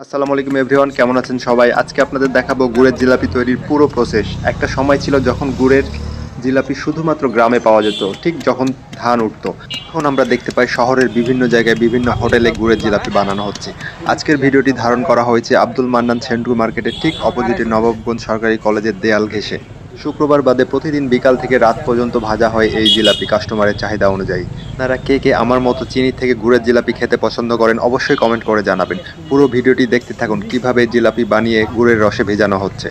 আসসালামু আলাইকুম এভরিওয়ান, কেমন আছেন সবাই? আজকে আপনাদের দেখাবো গুড়ের জিলাপি তৈরির পুরো প্রসেস একটা সময় ছিল যখন গুড়ের জিলাপি শুধুমাত্র গ্রামে পাওয়া যেত, ঠিক যখন ধান উঠতো। এখন আমরা দেখতে পাই শহরের বিভিন্ন জায়গায় বিভিন্ন হোটেলে গুড়ের জিলাপি বানানো হচ্ছে। আজকের ভিডিওটি ধারণ করা হয়েছে আব্দুল মান্নান সেন্টু মার্কেটের ঠিক অপোজিটে নবাবগঞ্জ সরকারি কলেজের দেয়াল ঘেঁষে। শুক্রবার বাদে প্রতিদিন বিকাল থেকে রাত পর্যন্ত ভাজা হয় এই জিলাপি কাস্টমারের চাহিদা অনুযায়ী। আপনারা কে কে আমার মতো চিনি থেকে গুড়ের জিলাপি খেতে পছন্দ করেন অবশ্যই কমেন্ট করে জানাবেন। পুরো ভিডিওটি দেখতে থাকুন কীভাবে জিলাপি বানিয়ে গুড়ের রসে ভেজানো হচ্ছে।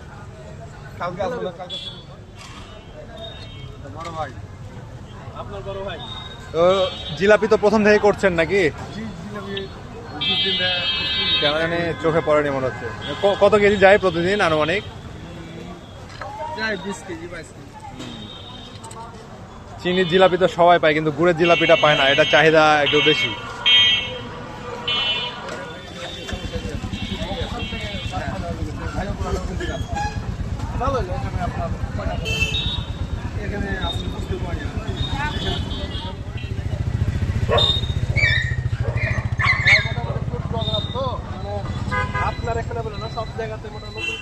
কালকে আসব না কালকে বড় ভাই। আপনার বড় ভাই? তো জিলাপি তো প্রথম থেকে করছেন নাকি? চোখে পড়েনি মনে হচ্ছে। কত কেজি যায় প্রতিদিন আনুমানিক? চিনির জিলাপি তো সবাই পায় কিন্তু গুড়ের জিলাপিটা পায় না এটা চাহিদা একটু বেশি। ভালো এখানে আপনার এখানে আসলে বুঝতে পারি না। মোটামুটি ফুড প্রোগ্রাম তো মানে আপনার এখানে বলে না, সব জায়গাতে মোটামুটি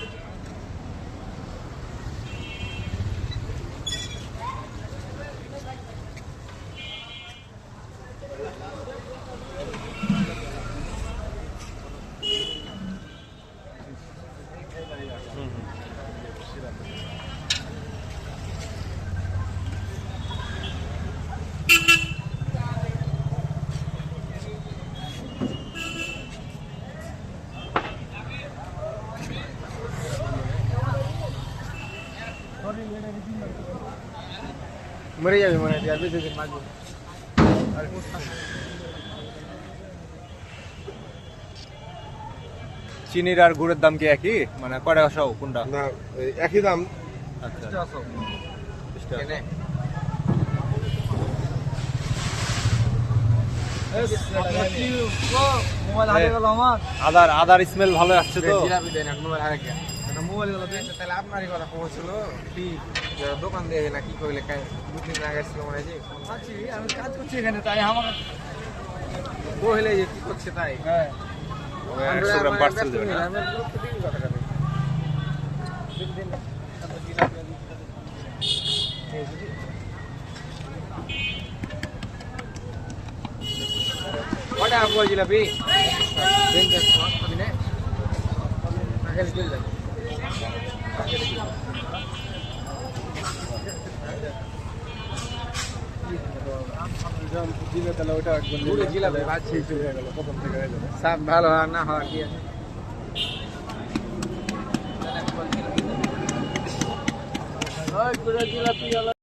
মরে যাবে মনে হয় আর বেশি চিনির আর গুড়ের দাম কি একই? মানে কয় টাকা সহ কোনটা? না একই দাম। আচ্ছা। আদার আদার স্মেল ভালো আসছে তো? জিলাপি দেন মোবাইল হারিয়ে গুলো দিয়েছে তাহলে আপনারই কথা পৌঁছলো ঠিক দোকান দিয়ে না কি করলে দু তিন দিন আগে ছিল মনে হয় যে। আমি কাজ করছি এখানে তাই আমার বহলে যে কি করছে তাই? হ্যাঁ। একশো গ্রাম পার্সেল দেবেন? কটা আপু জিলাপি দিন দেখ দিনে আগে চলে যাবে পুরো জিলাপি ভাজছি সব ভালো হয় না হয় কি? আছে জিলাপি